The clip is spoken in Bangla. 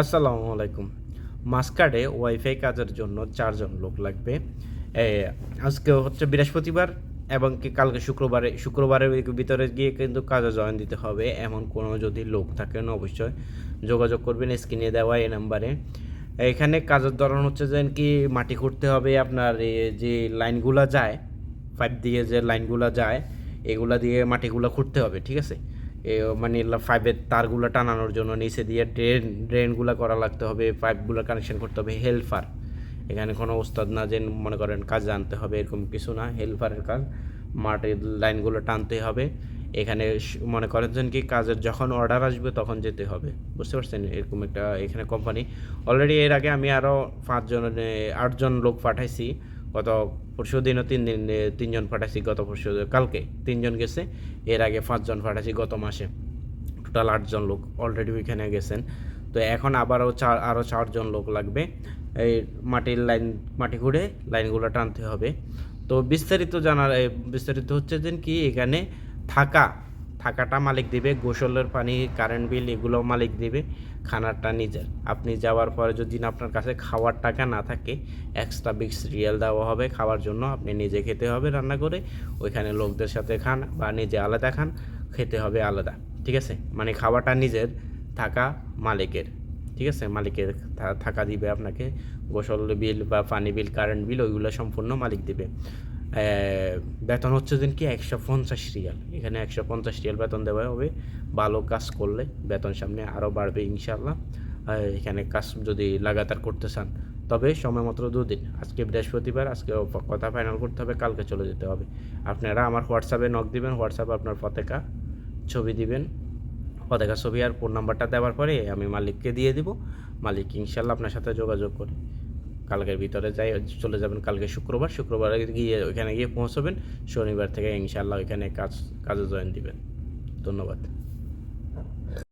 আসসালামু আলাইকুম। মাসকার্ডে ওয়াইফাই কাজের জন্য চারজন লোক লাগবে। আজকে হচ্ছে বৃহস্পতিবার এবং কি কালকে শুক্রবারে, শুক্রবারের ভিতরে গিয়ে কিন্তু কাজে জয়েন দিতে হবে, এমন কোনো যদি লোক থাকেন অবশ্যই যোগাযোগ করবেন, স্ক্রিনে দেওয়া এই নাম্বারে। এখানে কাজের ধরন হচ্ছে যে কি মাটি খুঁড়তে হবে আপনার যে লাইনগুলো যায়, পাইপ দিয়ে যে লাইনগুলো যায়, এগুলা দিয়ে মাটিগুলো খুঁড়তে হবে, ঠিক আছে? মানে পাইপের তারগুলো টানানোর জন্য নিচে দিয়ে ড্রেন ড্রেনগুলো করা লাগতে হবে পাইপগুলো কানেকশন করতে হবে হেল্পার এখানে কোনো ওস্তাদ না যে মনে করেন কাজ জানতে হবে, এরকম কিছু না হেল্পারের কাজ। মাটির লাইনগুলো টানতে হবে। এখানে মনে করেন কি কাজের যখন অর্ডার আসবে তখন যেতে হবে। বুঝতে পারছেন? এরকম একটা এখানে কোম্পানি অলরেডি এর আগে আমি আরও পাঁচজন আটজন লোক পাঠাইছি। গত পরশু দিনও তিন দিন তিনজন পাঠাইছি গত পরশু, কালকে তিনজন গেছে। এর আগে পাঁচজন পাঠাইছি গত মাসে। টোটাল আটজন লোক অলরেডি ওইখানে গেছেন। তো এখন আবারও চার আরও চারজন লোক লাগবে। এই মাটির লাইন, মাটি ঘুরে লাইনগুলো টানতে হবে। তো বিস্তারিত জানার বিস্তারিত হচ্ছে যে কি এখানে থাকা থাকাটা মালিক দিবে, গোসলের পানি কারেন্ট বিল এগুলো মালিক দিবে খানারটা নিজের। আপনি যাওয়ার পরে যদি আপনার কাছে খাওয়ার টাকা না থাকে এক্সট্রা বিক্স রিয়েল দেওয়া হবে, খাওয়ার জন্য আপনি নিজে খেতে হবে রান্না করে, ওইখানে লোকদের সাথে খান বা নিজে আলাদা খান, খেতে হবে আলাদা, ঠিক আছে? মানে খাওয়াটা নিজের, থাকা মালিকের, ঠিক আছে? মালিকের থাকা দিবে আপনাকে, গোসল বিল বা পানি বিল কারেন্ট বিল ওইগুলো সম্পূর্ণ মালিক দিবে। বেতন হচ্ছে দিন কি একশো পঞ্চাশ রিয়াল। এখানে একশো পঞ্চাশ রিয়াল বেতন দেওয়া হবে। ভালো কাজ করলে বেতন সামনে আরও বাড়বে ইনশাল্লাহ এখানে কাজ যদি লাগাতার করতে চান, তবে সময় মাত্র দুদিন। আজকে বৃহস্পতিবার, আজকে কথা ফাইনাল করতে হবে, কালকে চলে যেতে হবে। আপনারা আমার হোয়াটসঅ্যাপে নক দিবেন হোয়াটসঅ্যাপে আপনার পতাকা ছবি দিবেন। পতাকা ছবি আর ফোন নাম্বারটা দেওয়ার পরে আমি মালিককে দিয়ে দিব। মালিক ইনশাল্লাহ আপনার সাথে যোগাযোগ করে। কালকের ভিতরে যাই, চলে যাবেন কালকে শুক্রবার। শুক্রবারে গিয়ে ওইখানে গিয়ে পৌঁছবেন। শনিবার থেকে ইনশাল্লাহ ওইখানে কাজ, কাজে জয়েন দিবেন। ধন্যবাদ।